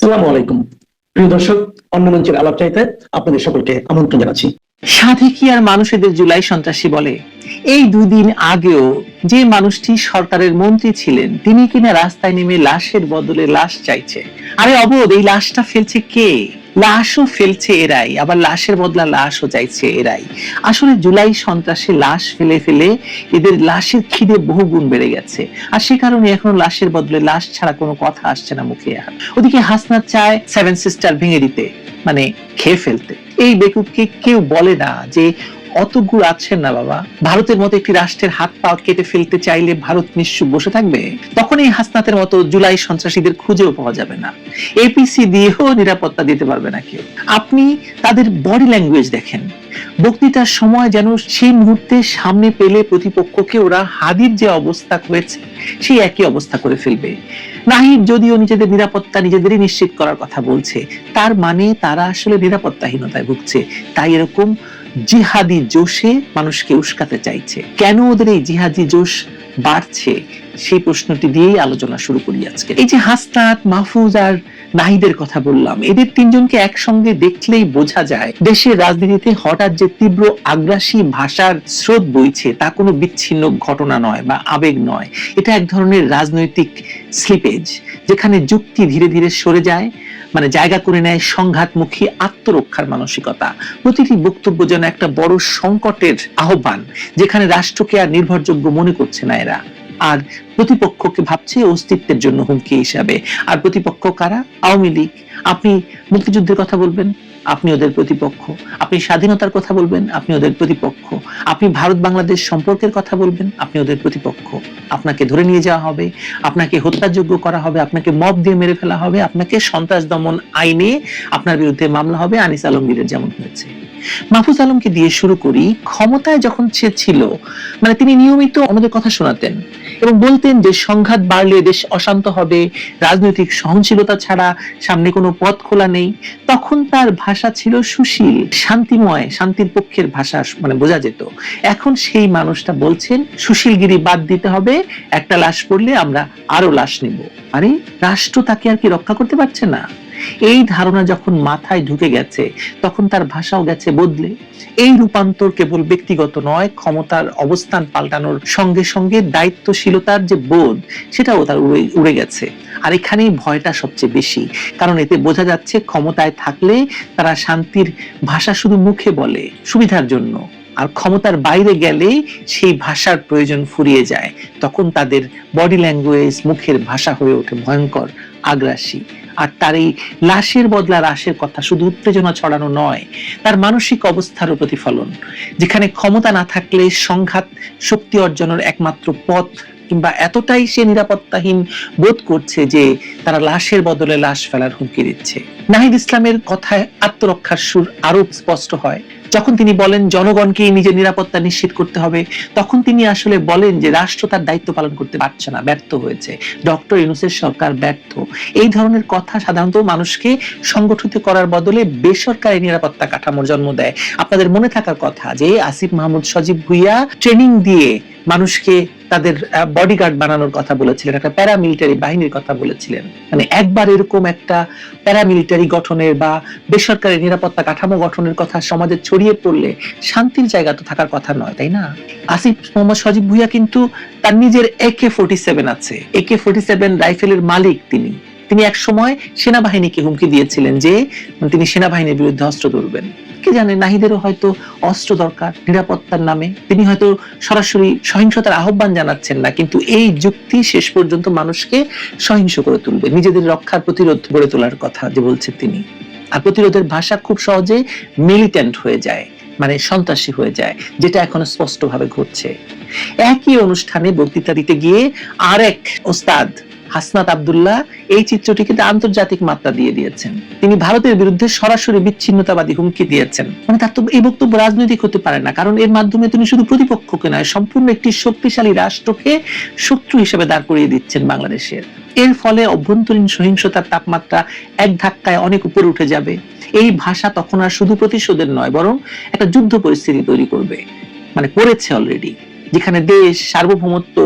সালামু আলাইকুম। প্রিয় দর্শক, অন্য মঞ্চের আলাপ চাইতে আপনাদের সকলকে আমন্ত্রণ জানাচ্ছি। সাধে কি আর মানুষেদের জুলাই সন্ত্রাসী বলে? এই দুদিন আগেও যে মানুষটি সরকারের মন্ত্রী ছিলেন, তিনি কিনা রাস্তায় নেমে লাশের বদলে লাশ চাইছে। আরে অবোধ, এই লাশটা ফেলছে কে? লাশও ফেলছে এরাই, আবার লাশের বদলা লাশও চাইছে এরাই। আসলে জুলাই সন্ত্রাসে লাশ ফেলে ফেলে এদের লাশের খিদে বহু গুণ বেড়ে গেছে। আর সে কারণে এখন লাশের বদলে লাশ ছাড়া কোনো কথা আসছে না মুখে আর। ওদিকে হাসনাত চায় সেভেন সিস্টার ভেঙে দিতে মানে খেয়ে ফেলতে। এই বেকুবকে কেউ বলে না যে অত আছেন না বাবা। ভারতের মতো একটি রাষ্ট্রের হাত পা কেটে ফেলতে চাইলে ভারত নিশ্চুপ বসে থাকবে? তখন এই হাসনাতের মতো জুলাই সন্ত্রাসীদের খুঁজেও পাওয়া যাবে না। এপিসি দিয়েও নিরাপত্তা দিতে পারবে না কেউ। আপনি তাদের বডি ল্যাঙ্গুয়েজ দেখেন। বক্তৃতার সময় যেন সেই মুহূর্তে সামনে পেলে প্রতিপক্ষকে ওরা হাদির যে অবস্থা হয়েছে সেই একই অবস্থা করে ফেলবে। নাহিদ যদিও নিজেদের নিরাপত্তা নিজেদেরই নিশ্চিত করার কথা বলছে, তার মানে তারা আসলে নিরাপত্তাহীনতায় ভুগছে। তাই এরকম জিহাদি জোশে মানুষকে উস্কাতে চাইছে। কেন ওদের এই জিহাদি জোশ বাড়ছে? সেই প্রশ্নটি দিয়েই আলোচনা শুরু করি আজকে। এই যে হাসনাত, মাহফুজ আর নাহিদের কথা বললাম, এদের তিনজনকে একসঙ্গে দেখলেই বোঝা যায়, দেশের রাজনীতিতে হঠাৎ যে তীব্র আগ্রাসী ভাষার স্রোত বইছে, তা কোনো বিচ্ছিন্ন ঘটনা নয় বা আবেগ নয়। এটা এক ধরনের রাজনৈতিক স্লিপেজ যেখানে যুক্তি ধীরে ধীরে সরে যায় মানে জায়গা করে নেয় সংঘাতমুখী আত্মরক্ষার মানসিকতা। প্রতিটি বক্তব্য যেন একটা বড় সংকটের আহ্বান, যেখানে রাষ্ট্রকে আর নির্ভরযোগ্য মনে করছে না এরা। আর প্রতিপক্ষকে ভাবছে অস্তিত্বের জন্য হুমকি হিসাবে। আর প্রতিপক্ষ কারা? আওয়ামী লীগ আপনি মুক্তিযুদ্ধের কথা বলবেন, আপনি ওদের প্রতিপক্ষ। আপনি স্বাধীনতার কথা বলবেন, আপনি ওদের প্রতিপক্ষ। আপনি ভারত বাংলাদেশ সম্পর্কের কথা বলবেন, আপনি ওদের প্রতিপক্ষ। আপনাকে ধরে নিয়ে যাওয়া হবে, আপনাকে হত্যাযোগ্য করা হবে, আপনাকে মব দিয়ে মেরে ফেলা হবে, আপনাকে সন্ত্রাস দমন আইনে আপনার বিরুদ্ধে মামলা হবে, আনিস আলমগীরের যেমন হয়েছে। মাহফুজ আলমকে দিয়ে শুরু করি, ক্ষমতায় যখন সে ছিল মানে তিনি নিয়মিত আমাদের কথা শোনাতেন এবং বলতেন যে সংঘাত বাড়লে দেশ অশান্ত হবে, রাজনৈতিক সহনশীলতা ছাড়া সামনে কোনো পথ খোলা নেই, তখন তার ভাষা ছিল সুশীল, শান্তিময়, শান্তির পক্ষের ভাষা মানে বোঝা যেত। এখন সেই মানুষটা বলছেন, সুশীলগিরি বাদ দিতে হবে, একটা লাশ পড়লে আমরা আরও লাশ নিব। আরে, রাষ্ট্র তাকে আর কি রক্ষা করতে পারছে না? এই ধারণা যখন মাথায় ঢুকে গেছে, তখন তার ভাষাও গেছে বদলে। এই রূপান্তর কেবল ব্যক্তিগত নয়, ক্ষমতার অবস্থান পাল্টানোর সঙ্গে সঙ্গে দায়িত্বশীলতার যে বোধ, সেটাও তার উড়ে গেছে। আর এখানেই ভয়টা সবচেয়ে বেশি, কারণ এতে বোঝা যাচ্ছে ক্ষমতায় থাকলে তারা শান্তির ভাষা শুধু মুখে বলে সুবিধার জন্য। আর ক্ষমতার বাইরে গেলে সেই ভাষার প্রয়োজন ফুরিয়ে যায়। তখন তাদের বডি ল্যাঙ্গুয়েজ মুখের ভাষা হয়ে ওঠে ভয়ঙ্কর, আগ্রাসী। আর তার এই লাশের বদলা রাশের কথা, শুধু উত্তেজনা ছড়ানো নয়, তার মানসিক অবস্থারও প্রতিফলন। যেখানে ক্ষমতা না থাকলে সংঘাত শক্তি অর্জনের একমাত্র পথ, কিংবা এতটাই সে নিরাপত্তাহীন বোধ করছে যে তারা লাশের বদলে লাশ ফেলার হুমকি দিচ্ছে। নাহিদ ইসলামের কথায় আত্মরক্ষার সুর আরও স্পষ্ট হয়। যখন তিনি বলেন জনগণকে নিজের নিরাপত্তা নিশ্চিত করতে হবে, তখন তিনি আসলে বলেন যে, রাষ্ট্র তার দায়িত্ব পালন করতে পারছে না, ব্যর্থ হয়েছে। ডক্টর ইউনুসের সরকার ব্যর্থ। এই ধরনের কথা সাধারণত মানুষকে সংগঠিত করার বদলে বেসরকারি নিরাপত্তা কাঠামোর জন্ম দেয়। আপনাদের মনে থাকার কথা যে, আসিফ মাহমুদ সজীব ভুইয়া ট্রেনিং দিয়ে মানুষকে তাদের বডিগার্ড বানানোর কথা বলেছিলেন, একটা প্যারামিলিটারি বাহিনীর কথা বলেছিলেন। মানে একবার এরকম একটা প্যারামিলিটারি গঠনের বা বেসরকারি নিরাপত্তা কাঠামো গঠনের কথা সমাজে পড়লে শান্তির জায়গা তো থাকার কথা নয়, তাই না? আসিফ, মোহাম্মদ সজীব ভুইয়া কিন্তু তার নিজের একে ফোর্টি সেভেন আছে। একে ফোর্টি সেভেন রাইফেলের মালিক তিনি। তিনি এক সময় সেনাবাহিনীকে হুমকি দিয়েছিলেন যে তিনি সেনাবাহিনীর বিরুদ্ধে অস্ত্র ধরবেন। কে জানে, নাহিদেরও হয়তো অস্ত্র দরকার, নিরাপত্তার নামে। তিনি হয়তো সরাসরি সহিংসতার আহ্বান জানাচ্ছেন না, কিন্তু এই যুক্তি শেষ পর্যন্ত মানুষকে সহিংস করে তুলবে। নিজেদের রক্ষার প্রতিরোধ গড়ে তোলার কথা যে বলছেন তিনি। আর প্রতিরোধের ভাষা খুব সহজে মিলিটেন্ট হয়ে যায় মানে সন্ত্রাসী হয়ে যায়, যেটা এখন স্পষ্টভাবে ঘটছে। একই অনুষ্ঠানে বক্তৃতা দিতে গিয়ে আরেক ওস্তাদ হাসনাত আবদুল্লাহ এই চিত্রটি কিন্তু আন্তর্জাতিক মাত্রা দিয়ে দিয়েছেন। তিনি ভারতের বিরুদ্ধে সরাসরি বিচ্ছিন্নতাবাদী হুমকি দিয়েছেন। মানে তার তো এই বক্তব্য রাজনৈতিক হতে পারে না, কারণ এর মাধ্যমে তিনি শুধু প্রতিপক্ষকে নয়, সম্পূর্ণ একটি শক্তিশালী রাষ্ট্রকে শত্রু হিসেবে দাঁড় করিয়ে দিচ্ছেন বাংলাদেশের। এর ফলে অভ্যন্তরীণ সহিংসতার তাপমাত্রা এক ধাক্কায় অনেক উপরে উঠে যাবে। এই ভাষা তখন আর শুধু প্রতিশোধের নয়, বরং একটা যুদ্ধ পরিস্থিতি তৈরি করবে। মানে করেছে অলরেডি যেখানে দেশ, সার্বভৌমত্ব,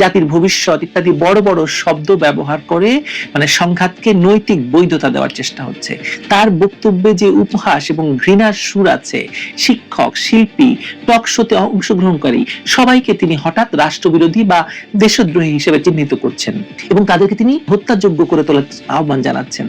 জাতির ভবিষ্যৎ ইত্যাদি বড় বড় শব্দ ব্যবহার করে মানে সংঘাতকে নৈতিক বৈধতা দেওয়ার চেষ্টা হচ্ছে। তার বক্তব্যে যে উপহাস এবং ঘৃণার সুর আছে, শিক্ষক, শিল্পী, টক শোতে অংশগ্রহণকারী, সবাইকে তিনি হঠাৎ রাষ্ট্রবিরোধী বা দেশদ্রোহী হিসেবে চিহ্নিত করছেন এবং তাদেরকে তিনি হত্যাযোগ্য করে তোলার আহ্বান জানাচ্ছেন।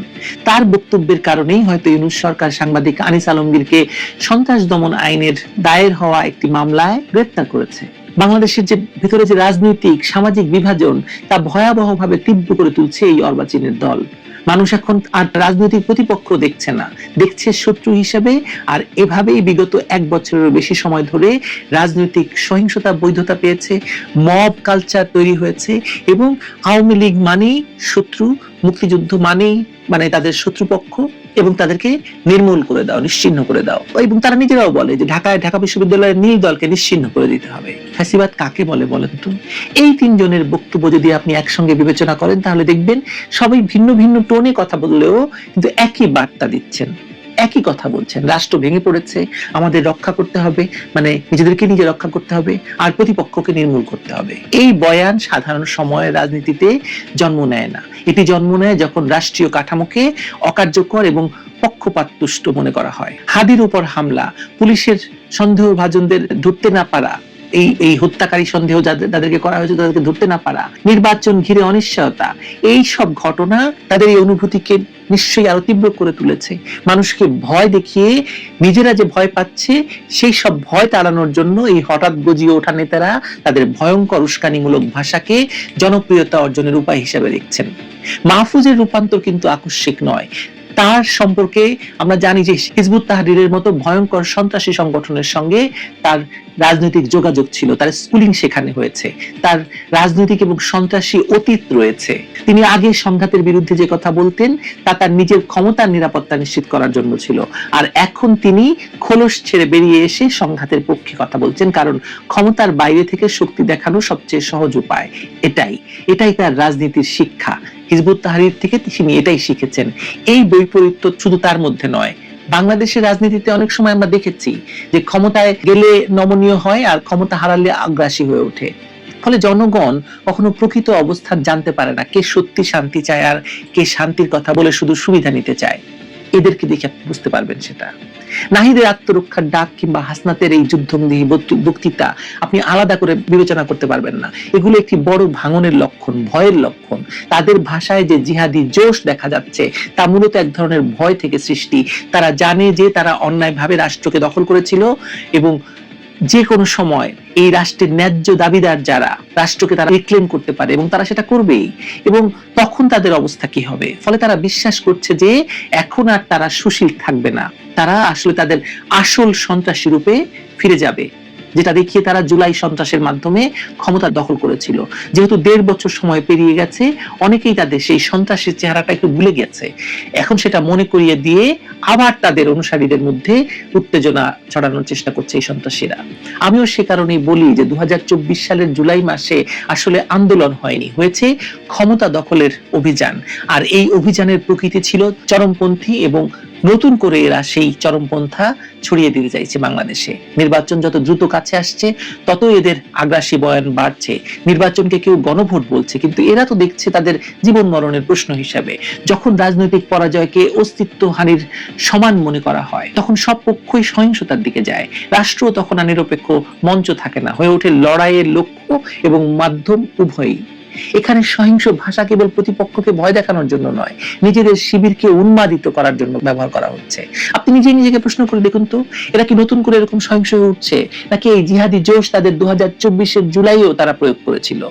তার বক্তব্যের কারণেই হয়তো ইউনুস সরকার সাংবাদিক আনিস আলমগীরকে সন্ত্রাস দমন আইনের দায়ের হওয়া একটি মামলায় গ্রেপ্তার করেছে। বাংলাদেশের যে ভিতরে যে রাজনৈতিক, সামাজিক বিভাজন, তা ভয়াবহভাবে তীব্র করে তুলছে এই অর্বাচীনের দল। মানুষ এখন আর রাজনৈতিক প্রতিপক্ষ দেখছে না। দেখছে শত্রু হিসেবে, আর এভাবেই বিগত এক বছরেরও বেশি সময় ধরে রাজনৈতিক সহিংসতা, বৈধতা পেয়েছে, মব কালচার তৈরি হয়েছে এবং আওয়ামী লীগ মানেই শত্রু, মুক্তিযুদ্ধ মানেই মানে তাদের শত্রুপক্ষ। এবং তাদেরকে নির্মূল করে দাও, নিশ্চিহ্ন করে দাও। এবং তারা নিজেরাও বলে যে ঢাকায়, ঢাকা বিশ্ববিদ্যালয়ের নীল দলকে নিশ্চিহ্ন করে দিতে হবে। ফ্যাসিবাদ কাকে বলে বলেন তো? এই তিনজনের বক্তব্য যদি আপনি একসঙ্গে বিবেচনা করেন, তাহলে দেখবেন সবাই ভিন্ন ভিন্ন টোনে কথা বললেও কিন্তু একই বার্তা দিচ্ছেন। একই কথা বলছেন। রাষ্ট্র ভেঙে পড়েছে, আমাদের রক্ষা করতে হবে মানে নিজেদেরকে নিজে রক্ষা করতে হবে, আর প্রতিপক্ষকে নির্মূল করতে হবে। এই বয়ান সাধারণ সময়ের রাজনীতিতে জন্ম নেয় না। এটি জন্ম নেয় যখন রাষ্ট্রীয় কাঠামোকে অকার্যকর এবং পক্ষপাত তুষ্ট মনে করা হয়। হাদির উপর হামলা, পুলিশের সন্দেহভাজনদের ধরতে না পারা এই এই হত্যাকারী সন্দেহ যাদের, তাদেরকে করা হয়েছে, তাদেরকে ধরতে না পারা। নির্বাচন ঘিরে অনিশ্চয়তা। এই সব ঘটনা তাদের এই অনুভূতিকে নিশ্চয়ই আরও তীব্র করে তুলেছে। মানুষকে ভয় দেখিয়ে, নিজেরা যে ভয় পাচ্ছে, সেই সব ভয় তাড়ানোর জন্য এই হঠাৎ গজিয়ে ওঠা নেতারা তাদের ভয়ঙ্কর উস্কানিমূলক ভাষাকে জনপ্রিয়তা অর্জনের উপায় হিসেবে দেখছেন। মাহফুজের রূপান্তর কিন্তু আকস্মিক নয়। তার সম্পর্কে আমরা জানি যে হিজবুত তাহরিরের মতো ভয়ঙ্কর সন্ত্রাসী সংগঠনের সঙ্গে তার রাজনৈতিক যোগাযোগ ছিল, তার স্কুলিং সেখানে হয়েছে, তার রাজনৈতিক এবং সন্ত্রাসী অতীত রয়েছে। তিনি আগে সংঘাতের বিরুদ্ধে যে কথা বলতেন, তা তার নিজের ক্ষমতার নিরাপত্তা নিশ্চিত করার জন্য ছিল। আর এখন তিনি খোলস ছেড়ে বেরিয়ে এসে সংঘাতের পক্ষে কথা বলছেন, কারণ ক্ষমতার বাইরে থেকে শক্তি দেখানো সবচেয়ে সহজ উপায় এটাই। এটাই তার রাজনীতির শিক্ষা। হিজবুত তাহারির থেকে তিনি এটাই শিখেছেন। এই বৈপরীত্য শুধু তার মধ্যে নয় বাংলাদেশের রাজনীতিতে অনেক সময় আমরা দেখেছি যে ক্ষমতায় গেলে নমনীয় হয় আর ক্ষমতা হারালে আগ্রাসী হয়ে ওঠে। ফলে জনগণ কখনো প্রকৃত অবস্থান জানতে পারে না, কে সত্যি শান্তি চায় আর কে শান্তির কথা বলে শুধু সুবিধা নিতে চায়। এদেরকে দেখে আপনি বুঝতে পারবেন সেটা। নাহিদের আত্মরক্ষার ডাক কিংবা হাসনাতের এই যুদ্ধ বক্তৃ- বক্তৃতা আপনি আলাদা করে বিবেচনা করতে পারবেন না। এগুলো একটি বড় ভাঙনের লক্ষণ, ভয়ের লক্ষণ। তাদের ভাষায় যে জিহাদি জোশ দেখা যাচ্ছে, তা মূলত এক ধরনের ভয় থেকে সৃষ্টি। তারা জানে যে তারা অন্যায়ভাবে রাষ্ট্রকে দখল করেছিল এবং যে কোনো সময় এই রাষ্ট্রের ন্যায্য দাবিদার যারা, রাষ্ট্রকে তারা রিক্লেম করতে পারে এবং তারা সেটা করবেই এবং তখন তাদের অবস্থা কি হবে? ফলে তারা বিশ্বাস করছে যে এখন আর তারা সুশীল থাকবে না। তারা আসলে তাদের আসল সন্ত্রাসী রূপে ফিরে যাবে। যেটা দেখিয়ে তারা জুলাই সন্ত্রাসের মাধ্যমে ক্ষমতা দখল করেছিল। যেহেতু দেড় বছর সময় পেরিয়ে গেছে, অনেকেই তাদের সেই সন্ত্রাসের চেহারাটা একটু ভুলে গেছে। এখন সেটা মনে করিয়ে দিয়ে আবার তাদের অনুসারীদের মধ্যে উত্তেজনা ছড়ানোর চেষ্টা করছে এই সন্ত্রাসীরা। আমিও সে কারণেই বলি যে দু হাজার চব্বিশ সালের জুলাই মাসে আসলে আন্দোলন হয়নি, হয়েছে ক্ষমতা দখলের অভিযান। আর এই অভিযানের প্রকৃতি ছিল চরমপন্থী এবং নতুন করে এরা সেই চরমপন্থা ছড়িয়ে দিতে চাইছে বাংলাদেশে। নির্বাচন যত দ্রুত কাছে আসছে, তত এদের আগ্রাসী বয়ান বাড়ছে। নির্বাচনকে কেউ গণভোট বলছে, কিন্তু এরা তো দেখছে তাদের জীবন মরণের প্রশ্ন হিসাবে। যখন রাজনৈতিক পরাজয়কে অস্তিত্ব হানির সমান মনে করা হয়, তখন সব পক্ষই সহিংসতার দিকে যায়। রাষ্ট্র তখন আর নিরপেক্ষ মঞ্চ থাকে না। হয়ে ওঠে লড়াইয়ের লক্ষ্য এবং মাধ্যম উভয়ই। এখানে সহিংস ভাষা কেবল প্রতিপক্ষকে ভয় দেখানোর জন্য নয়, নিজেদের শিবিরকে উন্মাদিত করার জন্য ব্যবহার করা হচ্ছে। আপনি নিজে নিজেকে প্রশ্ন করে দেখুন তো, এরা কি নতুন করে এরকম সহিংস হয়ে উঠছে, নাকি এই জিহাদি জোশ তাদের দু হাজার চব্বিশের জুলাইও তারা প্রয়োগ করেছিল?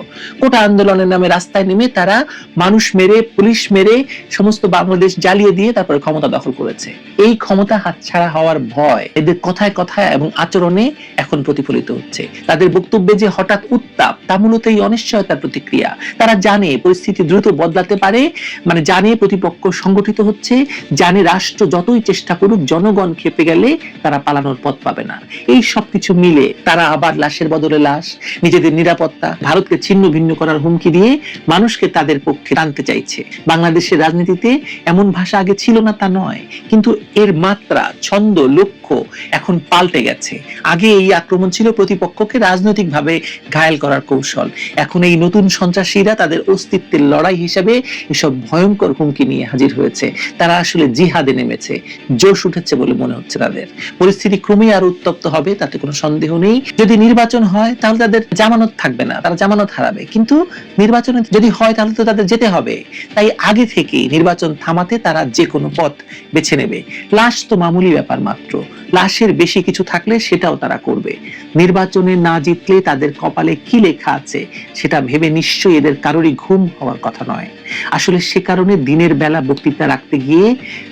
কোটা আন্দোলনের নামে রাস্তায় নেমে তারা মানুষ মেরে, পুলিশ মেরে সমস্ত বাংলাদেশ জ্বালিয়ে দিয়ে তারপরে ক্ষমতা দখল করেছে। এই ক্ষমতা হাতছাড়া হওয়ার ভয় এদের কথায় কথায় এবং আচরণে এখন প্রতিফলিত হচ্ছে। তাদের বক্তব্যে যে হঠাৎ উত্তাপ, তা মূলত এই অনিশ্চয়তার প্রতিক্রিয়া। প্রতিক্রিয়া তারা জানে পরিস্থিতি দ্রুত বদলাতে পারে মানে জানে প্রতিপক্ষ সংগঠিত হচ্ছে, জানে রাষ্ট্র যতই চেষ্টা করুক জনগণ খেপে গেলে তারা পালানোর পথ পাবে না। এই সব কিছু মিলে তারা আবার লাশের বদলে লাশ, নিজেদের নিরাপত্তা, ভারতকে ছিন্ন ভিন্ন করার হুমকি দিয়ে মানুষকে তাদের পক্ষে টানতে চাইছে। বাংলাদেশের রাজনীতিতে এমন ভাষা আগে ছিল না তা নয়, কিন্তু এর মাত্রা, ছন্দ, লক্ষ্য এখন পাল্টে গেছে। আগে এই আক্রমণ ছিল প্রতিপক্ষকে রাজনৈতিকভাবে ঘায়েল করার কৌশল। এখন এই নতুন সন্ত্রাসীরা তাদের অস্তিত্বের লড়াই হিসেবে এসব ভয়ঙ্কর হুমকি নিয়ে হাজির হয়েছে। তারা আসলে জিহাদে নেমেছে। জোশ উঠেছে বলে মনে হচ্ছে তাদের। পরিস্থিতি ক্রমেই আরও উত্তপ্ত হবে, তাতে কোনো সন্দেহ নেই। যদি নির্বাচন হয়, তাহলে তাদের জামানত থাকবে না, তারা জামানত হারাবে। কিন্তু নির্বাচনে যদি হয়, তাহলে তো তাদের যেতে হবে। তাই আগে থেকে নির্বাচন থামাতে তারা যে কোনো পথ বেছে নেবে। লাশ তো মামুলি ব্যাপার মাত্র। লাশের বেশি কিছু থাকলে সেটাও তারা করবে। নির্বাচনে না জিতলে তাদের কপালে কি লেখা আছে, সেটা ভেবে নিশ্চয়ই এদের কারোরই ঘুম হওয়ার কথা নয়। আসলে সে কারণে দিনের বেলা বক্তৃতা রাখতে গিয়ে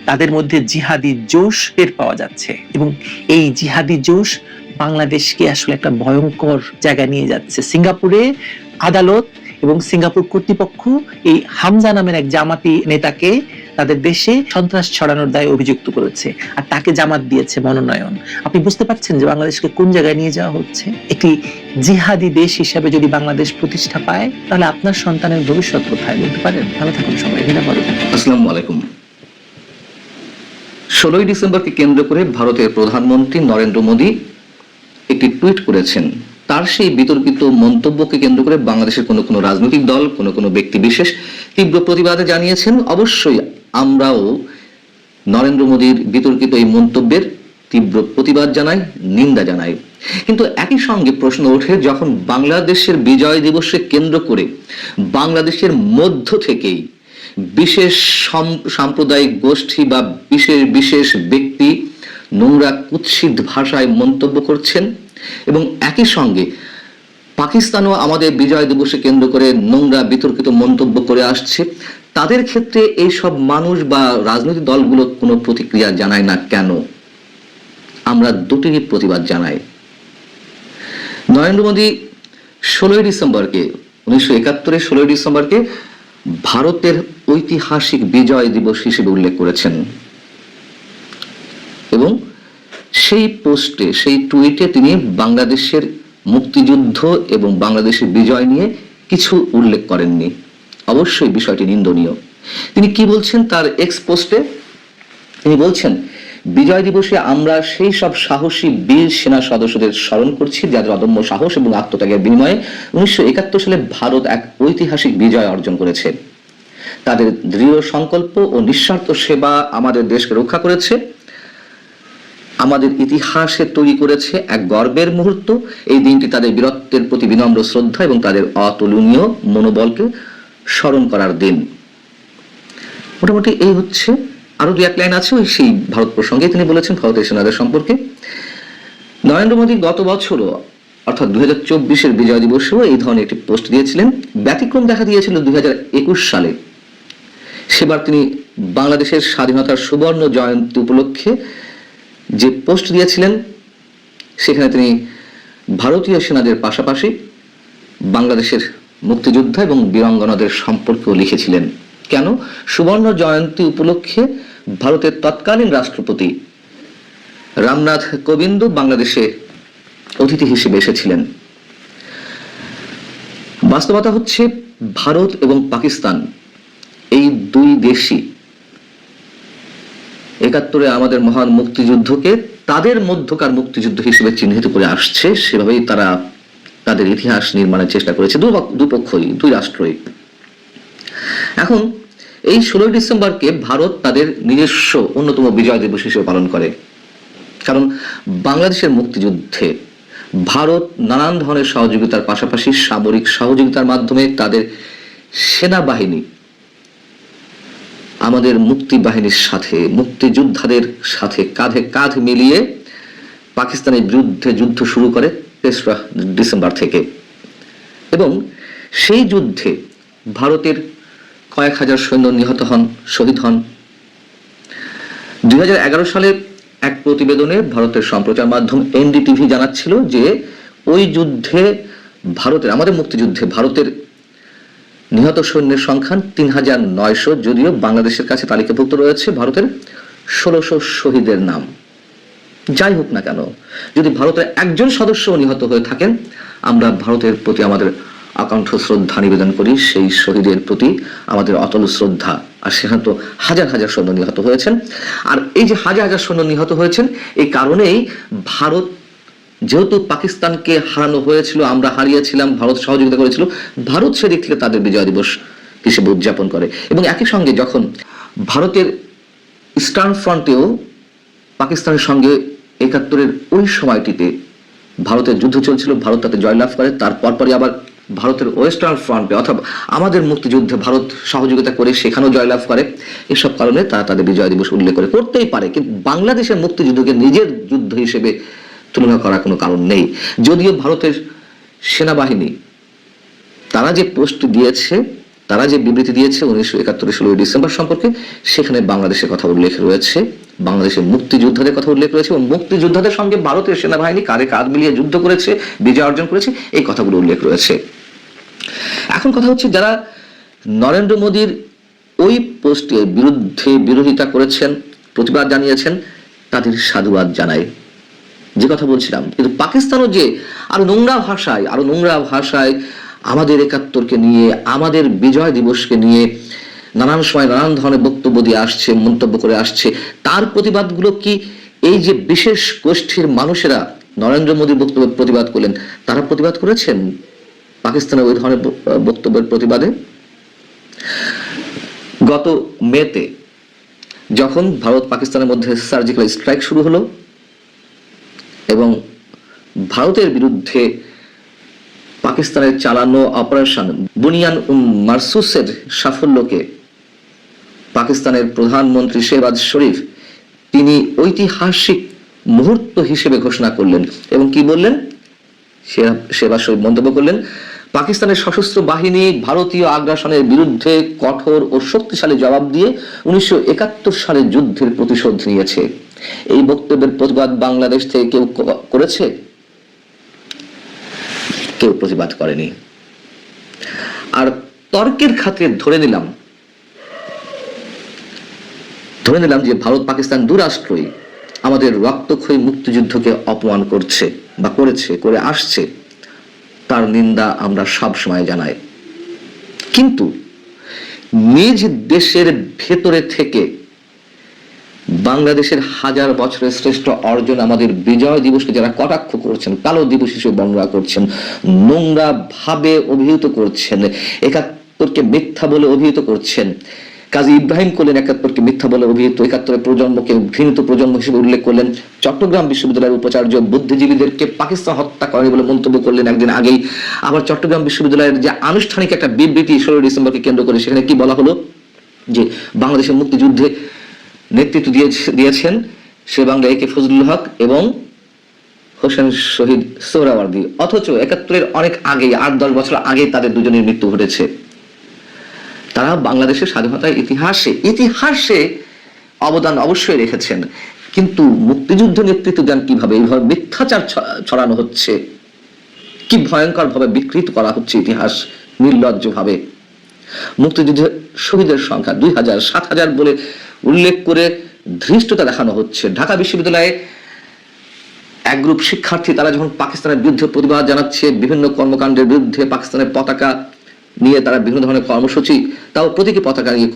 তাদের মধ্যে জিহাদি জোশ বের পাওয়া যাচ্ছে এবং এই জিহাদি জোশ বাংলাদেশকে আসলে একটা ভয়ঙ্কর জায়গা নিয়ে যাচ্ছে। সিঙ্গাপুরে আদালত এবং সিঙ্গাপুর কর্তৃপক্ষ এই হামজা নামের এক জামাতি নেতাকে তাদের দেশে সন্ত্রাস ছড়ানোর দায়ে অভিযুক্ত করেছে আর তাকে জামাত দিয়েছে মনোনয়ন। আপনি বুঝতে পারছেন যে বাংলাদেশকে কোন জায়গায় নিয়ে যাওয়া হচ্ছে? একটি জিহাদি দেশ হিসাবে যদি বাংলাদেশ প্রতিষ্ঠা পায়, তাহলে আপনার সন্তানের ভবিষ্যৎ কোথায় বলতে পারেন? ভালো থাকুন সবাই ধন্যবাদ আসসালামু আলাইকুম। ষোলোই ডিসেম্বরকে কেন্দ্র করে ভারতের প্রধানমন্ত্রী নরেন্দ্র মোদী একটি টুইট করেছেন। তার সেই বিতর্কিত মন্তব্যকে কেন্দ্র করে বাংলাদেশের কোনো কোনো রাজনৈতিক দল, কোনো কোনো ব্যক্তি বিশেষ তীব্র প্রতিবাদে জানিয়েছেন। অবশ্যই আমরাও নরেন্দ্র মোদীর বিতর্কিত এই মন্তব্যের তীব্র প্রতিবাদ জানাই, নিন্দা জানাই। কিন্তু একই সঙ্গে প্রশ্ন ওঠে, যখন বাংলাদেশের বিজয় দিবসকে কেন্দ্র করে বাংলাদেশের মধ্য থেকেই বিশেষ সম- সাম্প্রদায়িক গোষ্ঠী বা বিশেষ বিশেষ ব্যক্তি নোংরা, কুৎসিত ভাষায় মন্তব্য করছেন এবং একই সঙ্গে পাকিস্তানও আমাদের বিজয় দিবসে কেন্দ্র করে নোংরা, বিতর্কিত মন্তব্য করে আসছে। তাদের ক্ষেত্রে এই সব মানুষ বা রাজনৈতিক দলগুলো কোনো প্রতিক্রিয়া জানায় না কেন? আমরা দুটিরই প্রতিবাদ জানাই। নরেন্দ্র মোদী ষোলোই ডিসেম্বরকে, উনিশশো একাত্তরের ষোলোই ডিসেম্বরকে ভারতের ঐতিহাসিক বিজয় দিবস হিসেবে উল্লেখ করেছেন এবং সেই পোস্টে, সেই টুইটে তিনি বাংলাদেশের মুক্তিযুদ্ধ এবং বাংলাদেশের বিজয় নিয়ে কিছু উল্লেখ করেননি। অবশ্যই বিষয়টি নিন্দনীয়। তিনি কি বলছেন তার এক্স পোস্টে? তিনি বলছেন, বিজয় দিবসে আমরা সেই সব সাহসী বীর সেনা সদস্যদের স্মরণ করছি যাদের অদম্য সাহস এবং আত্মত্যাগের বিনিময়ে উনিশশো একাত্তর সালে ভারত এক ঐতিহাসিক বিজয় অর্জন করেছে। তাদের দৃঢ় সংকল্প ও নিঃস্বার্থ সেবা আমাদের দেশকে রক্ষা করেছে। আমাদের ইতিহাসে তৈরি করেছে এক গর্বের মুহূর্ত। এই দিনটি তাদের বীরত্বের প্রতি বিনম্র শ্রদ্ধা এবং তাদের অতুলনীয় মনোবলকে স্মরণ করার দিন। মোটামুটি এই হচ্ছে। আরও দু এক লাইন আছে, ওই সেই ভারত প্রসঙ্গে তিনি বলেছেন ভারতের সেনাদের সম্পর্কে। নরেন্দ্র মোদী গত বছরও, অর্থাৎ দুই হাজার চব্বিশের বিজয় দিবসেও এই ধরনের একটি পোস্ট দিয়েছিলেন। ব্যতিক্রম দেখা দিয়েছিল দুই হাজার একুশ সালে। সেবার তিনি বাংলাদেশের স্বাধীনতার সুবর্ণ জয়ন্তী উপলক্ষে যে পোস্ট দিয়েছিলেন, সেখানে তিনি ভারতীয় সেনাদের পাশাপাশি বাংলাদেশের মুক্তিযোদ্ধা এবং বীরাঙ্গনাদের সম্পর্কেও লিখেছিলেন। কেন? সুবর্ণ জয়ন্তী উপলক্ষে ভারতের তৎকালীন রাষ্ট্রপতি রামনাথ কোবিন্দ বাংলাদেশে অতিথি হিসেবে এসেছিলেন। বাস্তবতা হচ্ছে ভারত এবং পাকিস্তান, এই দুই দেশই একাত্তরে আমাদের মহান মুক্তিযুদ্ধকে তাদের মধ্যকার মুক্তিযুদ্ধ হিসেবে চিহ্নিত করে আসছে, সেভাবেই তারা তাদের ইতিহাস নির্মাণের চেষ্টা করেছে দুপক্ষই, দুই রাষ্ট্রই। এখন, এই ষোলোই ডিসেম্বরকে ভারত তাদের নিজস্ব অন্যতম বিজয় দিবস হিসেবে পালন করে। কারণ বাংলাদেশের মুক্তিযুদ্ধে ভারত নানান ধরনের সহযোগিতার পাশাপাশি সামরিক সহযোগিতার মাধ্যমে তাদের সেনাবাহিনী আমাদের মুক্তি বাহিনীর সাথে, মুক্তিযোদ্ধাদের সাথে কাঁধে কাঁধ মিলিয়ে পাকিস্তানের বিরুদ্ধে যুদ্ধ শুরু করে তেসরা ডিসেম্বর থেকে। এবং সেই যুদ্ধে ভারতের কয়েক হাজার সৈন্য নিহত হন, শহীদ হন। দুই হাজার এগারো সালে এক প্রতিবেদনে ভারতের সম্প্রচার মাধ্যম এনডিটিভি জানাচ্ছিল যে ওই যুদ্ধে ভারতের, আমাদের মুক্তিযুদ্ধে ভারতের নিহত সৈন্যের সংখ্যা তিন হাজার নয়শো, যদিও বাংলাদেশের কাছে তালিকাভুক্ত রয়েছে ভারতের ষোলোশো শহীদের নাম। যাই হোক না কেন, যদি ভারতের একজন সদস্য নিহত হয়ে থাকেন, আমরা ভারতের প্রতি আমাদের আকাঙ্ক্ষ শ্রদ্ধা নিবেদন করি, সেই শহীদের প্রতি আমাদের অতল শ্রদ্ধা। আর সেখানে তো হাজার হাজার সৈন্য নিহত হয়েছেন। আর এই যে হাজার হাজার সৈন্য নিহত হয়েছেন, এই কারণেই ভারত যেহেতু পাকিস্তানকে হারানো হয়েছিল, আমরা হারিয়েছিলাম, ভারত সহযোগিতা করেছিল, ভারত সেদিক থেকে তাদের বিজয় দিবস হিসেবে উদযাপন করে। এবং একই সঙ্গে যখন ভারতের ইস্টার্ন ফ্রন্টেও পাকিস্তানের সঙ্গে একাত্তরের ওই সময়টিতে ভারতের যুদ্ধ চলছিল, ভারত তাতে জয়লাভ করে তার পরপরই আবার ভারতের ওয়েস্টার্ন ফ্রন্টে অথবা আমাদের মুক্তিযুদ্ধে ভারত সহযোগিতা করে সেখানেও জয়লাভ করে। এসব কারণে তারা তাদের বিজয় দিবস উল্লেখ করে, করতেই পারে। কিন্তু বাংলাদেশের মুক্তিযুদ্ধকে নিজের যুদ্ধ হিসেবে তুলনা করার কোনো কারণ নেই। যদিও ভারতের সেনাবাহিনী, তারা যে পোস্ট দিয়েছে, তারা যে বিবৃতি দিয়েছে উনিশশো একাত্তরের ষোলোই ডিসেম্বর সম্পর্কে, সেখানে বাংলাদেশের কথা উল্লেখ রয়েছে। বাংলাদেশের মুক্তিযোদ্ধাদের কথা উল্লেখ রয়েছে এবং মুক্তিযোদ্ধাদের সঙ্গে ভারতের সেনাবাহিনী কাঁধে কাঁধ মিলিয়ে যুদ্ধ করেছে, বিজয় অর্জন করেছে, এই কথাগুলো উল্লেখ রয়েছে। এখন কথা হচ্ছে যারা নরেন্দ্র মোদীর ওই পোস্টের বিরুদ্ধে বিরোধিতা করেছেন, প্রতিবাদ জানিয়েছেন, তাদের সাধুবাদ জানায় যে কথা বলছিলাম, কিন্তু পাকিস্তানও যে আরও নোংরা ভাষায়, আরও নোংরা ভাষায় আমাদের একাত্তরকে নিয়ে, আমাদের বিজয় দিবসকে নিয়ে নানান সময় নানান ধরনের বক্তব্য দিয়ে আসছে, মন্তব্য করে আসছে, তার প্রতিবাদগুলো কি এই যে বিশেষ গোষ্ঠীর মানুষেরা নরেন্দ্র মোদীর বক্তব্য প্রতিবাদ করলেন, তারা প্রতিবাদ করেছেন পাকিস্তানের ওই ধরনের বক্তব্যের প্রতিবাদে? গত মেতে যখন ভারত পাকিস্তানের মধ্যে সার্জিক্যাল স্ট্রাইক শুরু হলো এবং ভারতের বিরুদ্ধে পাকিস্তানের চালানো অপারেশন বুনিয়ান মারসুসের সাফল্যকে পাকিস্তানের প্রধানমন্ত্রী শেহবাজ শরীফ তিনি ঐতিহাসিক মুহূর্ত হিসেবে ঘোষণা করলেন এবং কি বললেন? শেহবাজ শরীফ মন্তব্য করলেন, পাকিস্তানের সশস্ত্র বাহিনী ভারতীয় আগ্রাসনের বিরুদ্ধে কঠোর ও শক্তিশালী জবাব দিয়ে উনিশশো একাত্তর সালে যুদ্ধের প্রতিশোধ নিয়েছে। এই বক্তব্যের প্রতিবাদ বাংলাদেশ থেকে কেউ করেছে? কেউ প্রতিবাদ করেনি। আর তর্কের খাতিরে ধরে নিলাম ধরে নিলাম যে ভারত পাকিস্তান দুরাষ্ট্রই আমাদের রক্তক্ষয়ী মুক্তিযুদ্ধকে অপমান করছে বা করেছে, করে আসছে, তার নিন্দা আমরা সব সময় জানাই। কিন্তু নিজ দেশের ভেতরে থেকে বাংলাদেশের হাজার বছরের শ্রেষ্ঠ অর্জন আমাদের বিজয় দিবসকে যারা কটাক্ষ করছেন, কালো দিবস হিসেবে বর্ণনা করছেন, নোংরা ভাবে অভিহিত করছেন, একাত্তরকে মিথ্যা বলে অভিহিত করছেন। কাজী ইব্রাহিম করলেন একাত্তরকে মিথ্যা বলে অভিহিত, একাত্তরের প্রজন্মকে ঘৃণিত প্রজন্ম হিসেবে উল্লেখ করলেন। চট্টগ্রাম বিশ্ববিদ্যালয়ের উপাচার্য বুদ্ধিজীবীদেরকে পাকিস্তান হত্যা করেনি বলে মন্তব্য করলেন একদিন আগেই। আবার চট্টগ্রাম বিশ্ববিদ্যালয়ের যে আনুষ্ঠানিক একটা বিবৃতি ষোলোই ডিসেম্বরকে কেন্দ্র করে সেখানে কি বলা হলো? যে বাংলাদেশের মুক্তিযুদ্ধে নেতৃত্ব দিয়েছে- দিয়েছেন সে বাংলা একে ফজলুল হক এবং হোসেন শহীদ সোহরাওয়ার্দী। অথচ একাত্তরের অনেক আগেই, আট দশ বছর আগেই তাদের দুজনের মৃত্যু ঘটেছে। তারা বাংলাদেশের স্বাধীনতার ইতিহাসে ইতিহাসে অবদান অবশ্যই রেখেছেন। কিন্তু মুক্তিযুদ্ধ নেতৃত্ব দেন কীভাবে? এইভাবে মিথ্যাচার ছড়ানো হচ্ছে। কি ভয়ঙ্কর ভাবে বিকৃত করা হচ্ছে ইতিহাস নির্লজ্জ ভাবে মুক্তিযুদ্ধের শহীদের সংখ্যা দুই হাজার, সাত হাজার বলে উল্লেখ করে ধৃষ্টতা দেখানো হচ্ছে। ঢাকা বিশ্ববিদ্যালয়ে এক গ্রুপ শিক্ষার্থী, তারা যখন পাকিস্তানের বিরুদ্ধে প্রতিবাদ জানাচ্ছে, বিভিন্ন কর্মকাণ্ডের বিরুদ্ধে পাকিস্তানের পতাকা নিয়ে তারা বিভিন্ন ধরনের কর্মসূচি, তাও প্রতীকী পতাকা নিয়ে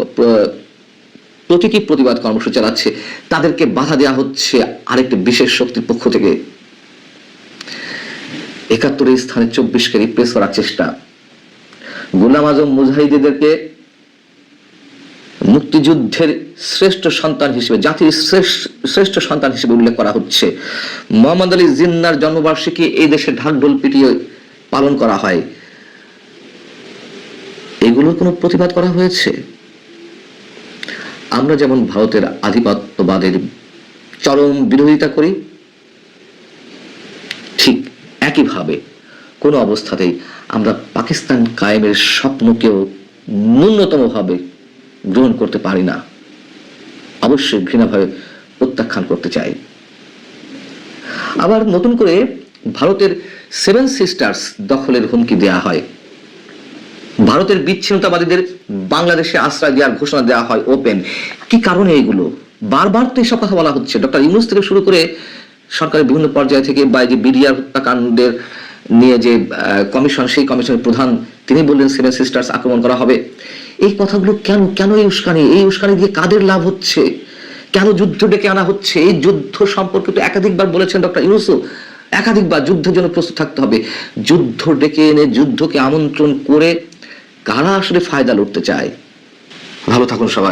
প্রতীকী প্রতিবাদ কর্মসূচি চালাচ্ছে। তাদেরকে বাধা দেওয়া হচ্ছে আরেকটি বিশেষ শক্তির পক্ষ থেকে। একাত্তরের স্থানে চব্বিশকে রিপ্লেস করার চেষ্টা। গোলাম আজম মুজাহিদিদেরকে মুক্তিযুদ্ধের শ্রেষ্ঠ সন্তান হিসেবে, জাতির শ্রেষ্ঠ সন্তান হিসেবে উল্লেখ করা হচ্ছে। মোহাম্মদ আলী জিন্নার জন্মবার্ষিকী এই দেশে ঢাকঢোল পিটিয়ে পালন করা হয়। এগুলোর কোনো প্রতিবাদ করা হয়েছে? আমরা যেমন ভারতের আধিপত্যবাদের চরম বিরোধিতা করি, ঠিক একইভাবে কোনো অবস্থাতেই আমরা পাকিস্তান কায়েমের স্বপ্নকেও ন্যূনতমভাবে গ্রহণ করতে পারি না। অবশ্যই ঘৃণাভাবে প্রত্যাখ্যান করতে চাই। আবার নতুন করে ভারতের সেভেন সিস্টার্স দখলের হুমকি দেয়া হয়। ভারতের বিচ্ছিন্নতাবাদীদের বাংলাদেশে আশ্রয় দেওয়ার ঘোষণা দেওয়া হয় ওপেন কি কারণে এগুলো? বারবার তো এসব কথা বলা হচ্ছে। ডক্টর ইউনুস থেকে শুরু করে সরকারের বিভিন্ন পর্যায় থেকে বা যে বিডিআর হত্যাকাণ্ডের নিয়ে যে কমিশন, সেই কমিশনের প্রধান, তিনি বললেন সেভেন সিস্টার্স আক্রমণ করা হবে। এই কথাগুলো কেন কেন এই উস্কানি? এই উস্কানি দিয়ে কাদের লাভ হচ্ছে? কেন যুদ্ধ ডেকে আনা হচ্ছে? এই যুদ্ধ সম্পর্কে তো একাধিকবার বলেছেন ডক্টর ইউসুফ একাধিকবার যুদ্ধের জন্য প্রস্তুত থাকতে হবে। যুদ্ধ ডেকে এনে যুদ্ধকে আমন্ত্রণ করে কারা আসলে ফায়দা লড়তে চায়? ভালো থাকুন সবাই।